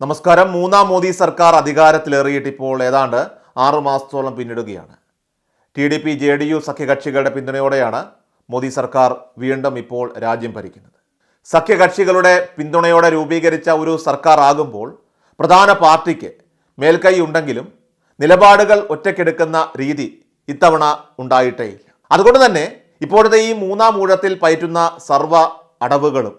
നമസ്കാരം. മൂന്നാം മോദി സർക്കാർ അധികാരത്തിലേറിയിട്ട് ഇപ്പോൾ ഏതാണ്ട് ആറു മാസത്തോളം പിന്നിടുകയാണ്. T D P J D U സഖ്യകക്ഷികളുടെ പിന്തുണയോടെയാണ് മോദി സർക്കാർ വീണ്ടും ഇപ്പോൾ രാജ്യം ഭരിക്കുന്നത്. സഖ്യകക്ഷികളുടെ പിന്തുണയോടെ രൂപീകരിച്ച ഒരു സർക്കാർ ആകുമ്പോൾ പ്രധാന പാർട്ടിക്ക് മേൽക്കൈ ഉണ്ടെങ്കിലും നിലപാടുകൾ ഒറ്റയ്ക്കെടുക്കുന്ന രീതി ഇത്തവണ ഉണ്ടായിട്ടേയില്ല. അതുകൊണ്ട് തന്നെ ഇപ്പോഴത്തെ ഈ മൂന്നാം ഊഴത്തിൽ പയറ്റുന്ന സർവ അടവുകളും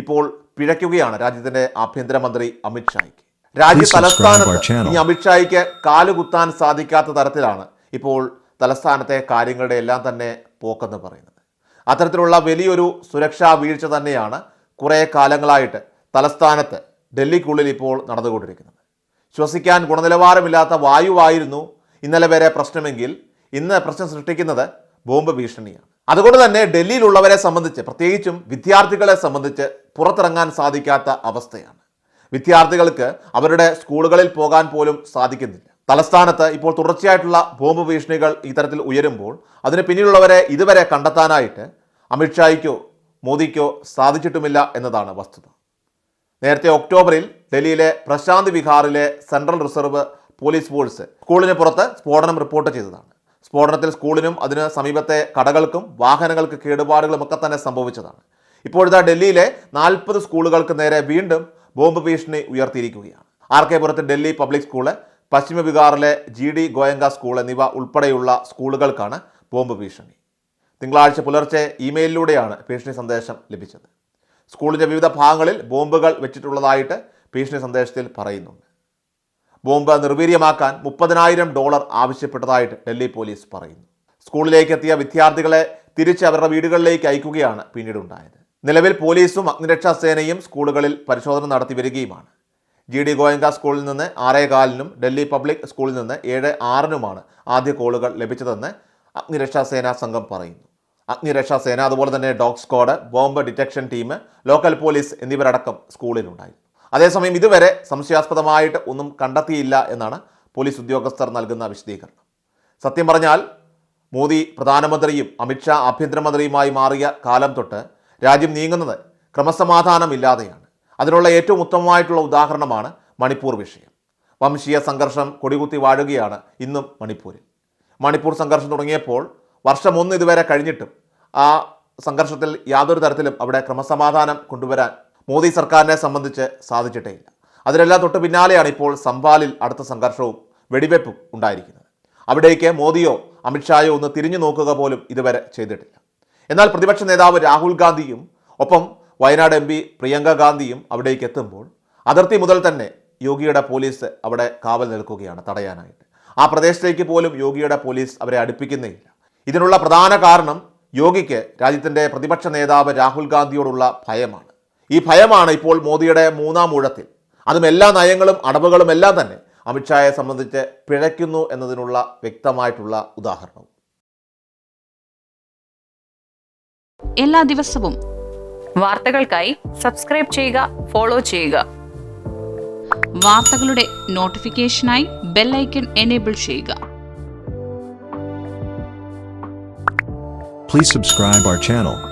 ഇപ്പോൾ പിഴയ്ക്കുകയാണ് രാജ്യത്തിന്റെ ആഭ്യന്തരമന്ത്രി അമിത്ഷായ്ക്ക് രാജ്യ തലസ്ഥാനത്ത്. ഇനി അമിത്ഷായ്ക്ക് കാലുകുത്താൻ സാധിക്കാത്ത തരത്തിലാണ് ഇപ്പോൾ തലസ്ഥാനത്തെ കാര്യങ്ങളുടെ എല്ലാം തന്നെ പോക്കെന്ന് പറയുന്നത്. അത്തരത്തിലുള്ള വലിയൊരു സുരക്ഷാ വീഴ്ച തന്നെയാണ് കുറേ കാലങ്ങളായിട്ട് തലസ്ഥാനത്ത് ഡൽഹിക്കുള്ളിൽ ഇപ്പോൾ നടന്നുകൊണ്ടിരിക്കുന്നത്. ശ്വസിക്കാൻ ഗുണനിലവാരമില്ലാത്ത വായുവായിരുന്നു ഇന്നലെ വരെ പ്രശ്നമെങ്കിൽ ഇന്ന് പ്രശ്നം സൃഷ്ടിക്കുന്നത് ബോംബ് ഭീഷണിയാണ്. അതുകൊണ്ട് തന്നെ ഡൽഹിയിലുള്ളവരെ സംബന്ധിച്ച് പ്രത്യേകിച്ചും വിദ്യാർത്ഥികളെ സംബന്ധിച്ച് പുറത്തിറങ്ങാൻ സാധിക്കാത്ത അവസ്ഥയാണ്. വിദ്യാർത്ഥികൾക്ക് അവരുടെ സ്കൂളുകളിൽ പോകാൻ പോലും സാധിക്കുന്നില്ല. തലസ്ഥാനത്ത് ഇപ്പോൾ തുടർച്ചയായിട്ടുള്ള ബോംബ് ഭീഷണികൾ ഇത്തരത്തിൽ ഉയരുമ്പോൾ അതിന് പിന്നിലുള്ളവരെ ഇതുവരെ കണ്ടെത്താനായിട്ട് അമിത്ഷായ്ക്കോ മോദിക്കോ സാധിച്ചിട്ടുമില്ല എന്നതാണ് വസ്തുത. നേരത്തെ ഒക്ടോബറിൽ ഡൽഹിയിലെ പ്രശാന്ത് വിഹാറിലെ സെൻട്രൽ റിസർവ് പോലീസ് ഫോഴ്സ് സ്കൂളിന് പുറത്ത് സ്ഫോടനം റിപ്പോർട്ട് ചെയ്തതാണ്. സ്ഫോടനത്തിൽ സ്കൂളിനും അതിന് സമീപത്തെ കടകൾക്കും വാഹനങ്ങൾക്ക് കേടുപാടുകളും ഒക്കെ തന്നെ സംഭവിച്ചതാണ്. ഇപ്പോഴത്തെ ഡൽഹിയിലെ നാൽപ്പത് സ്കൂളുകൾക്ക് നേരെ വീണ്ടും ബോംബ് ഭീഷണി ഉയർത്തിയിരിക്കുകയാണ്. ആർ കെ പുരത്ത് ഡൽഹി പബ്ലിക് സ്കൂൾ പശ്ചിമ ബിഹാറിലെ ജി ഡി ഗോയങ്ക സ്കൂൾ എന്നിവ ഉൾപ്പെടെയുള്ള സ്കൂളുകൾക്കാണ് ബോംബ് ഭീഷണി. തിങ്കളാഴ്ച പുലർച്ചെ ഇമെയിലിലൂടെയാണ് ഭീഷണി സന്ദേശം ലഭിച്ചത്. സ്കൂളിന്റെ വിവിധ ഭാഗങ്ങളിൽ ബോംബുകൾ വെച്ചിട്ടുള്ളതായിട്ട് ഭീഷണി സന്ദേശത്തിൽ പറയുന്നുണ്ട്. ബോംബ് നിർവീര്യമാക്കാൻ മുപ്പതിനായിരം ഡോളർ ആവശ്യപ്പെട്ടതായിട്ട് ഡൽഹി പോലീസ് പറയുന്നു. സ്കൂളിലേക്ക് എത്തിയ വിദ്യാർത്ഥികളെ തിരിച്ച് അവരുടെ വീടുകളിലേക്ക് അയക്കുകയാണ് പിന്നീട് ഉണ്ടായത് നിലവിൽ പോലീസും അഗ്നിരക്ഷാ സേനയും സ്കൂളുകളിൽ പരിശോധന നടത്തി വരികയുമാണ്. ജി ഡി ഗോയങ്ക സ്കൂളിൽ നിന്ന് ആറേ കാലിനും ഡൽഹി പബ്ലിക് സ്കൂളിൽ നിന്ന് ഏഴ് ആറിനുമാണ് ആദ്യ കോളുകൾ ലഭിച്ചതെന്ന് അഗ്നിരക്ഷാ സേനാ സംഘം പറയുന്നു. അഗ്നിരക്ഷാ സേന അതുപോലെ തന്നെ dog squad bomb detection team local police എന്നിവരടക്കം സ്കൂളിലുണ്ടായിരുന്നു. അതേസമയം ഇതുവരെ സംശയാസ്പദമായിട്ട് ഒന്നും കണ്ടെത്തിയില്ല എന്നാണ് പോലീസ് ഉദ്യോഗസ്ഥർ നൽകുന്ന വിശദീകരണം. സത്യം പറഞ്ഞാൽ മോദി പ്രധാനമന്ത്രിയും അമിത്ഷാ ആഭ്യന്തരമന്ത്രിയുമായി മാറിയ കാലം തൊട്ട് രാജ്യം നീങ്ങുന്നത് ക്രമസമാധാനമില്ലാതെയാണ്. അതിനുള്ള ഏറ്റവും ഉത്തമമായിട്ടുള്ള ഉദാഹരണമാണ് മണിപ്പൂർ വിഷയം. വംശീയ സംഘർഷം കൊടികുത്തി വാഴുകയാണ് ഇന്നും മണിപ്പൂരിൽ. മണിപ്പൂർ സംഘർഷം തുടങ്ങിയപ്പോൾ വർഷം ഒന്ന് ഇതുവരെ കഴിഞ്ഞിട്ടും ആ സംഘർഷത്തിൽ യാതൊരു തരത്തിലും അവിടെ ക്രമസമാധാനം കൊണ്ടുവരാൻ മോദി സർക്കാരിനെ സംബന്ധിച്ച് സാധിച്ചിട്ടേയില്ല. അതിനെല്ലാം തൊട്ട് പിന്നാലെയാണ് ഇപ്പോൾ സംഭാലിൽ അടുത്ത സംഘർഷവും വെടിവെപ്പും ഉണ്ടായിരിക്കുന്നത്. അവിടേക്ക് മോദിയോ അമിത്ഷായോ ഒന്ന് തിരിഞ്ഞു നോക്കുക പോലും ഇതുവരെ ചെയ്തിട്ടില്ല. എന്നാൽ പ്രതിപക്ഷ നേതാവ് രാഹുൽ ഗാന്ധിയും ഒപ്പം വയനാട് എം പി പ്രിയങ്ക ഗാന്ധിയും അവിടേക്ക് എത്തുമ്പോൾ അതിർത്തി മുതൽ തന്നെ യോഗിയുടെ പോലീസ് അവിടെ കാവൽ നിൽക്കുകയാണ് തടയാനായിട്ട്. ആ പ്രദേശത്തേക്ക് പോലും യോഗിയുടെ പോലീസ് അവരെ അടുപ്പിക്കുന്നേയില്ല. ഇതിനുള്ള പ്രധാന കാരണം യോഗിക്ക് രാജ്യത്തിന്റെ പ്രതിപക്ഷ നേതാവ് രാഹുൽ ഗാന്ധിയോടുള്ള ഭയമാണ്. ഈ ഭയമാണ് ഇപ്പോൾ മോദിയുടെ മൂന്നാം ഊഴത്തിൽ. അതും എല്ലാ നയങ്ങളും അടവുകളും എല്ലാം തന്നെ അമിത്ഷായെ സംബന്ധിച്ച് പിഴയ്ക്കുന്നു എന്നതിനുള്ള വ്യക്തമായിട്ടുള്ള ഉദാഹരണം. എല്ലാ ദിവസവും വാർത്തകൾക്കായി സബ്സ്ക്രൈബ് ചെയ്യുക ഫോളോ ചെയ്യുക. വാർത്തകളുടെ നോട്ടിഫിക്കേഷനായി ബെല്ലൈക്കൺ എനേബിൾ ചെയ്യുക. Please subscribe our channel.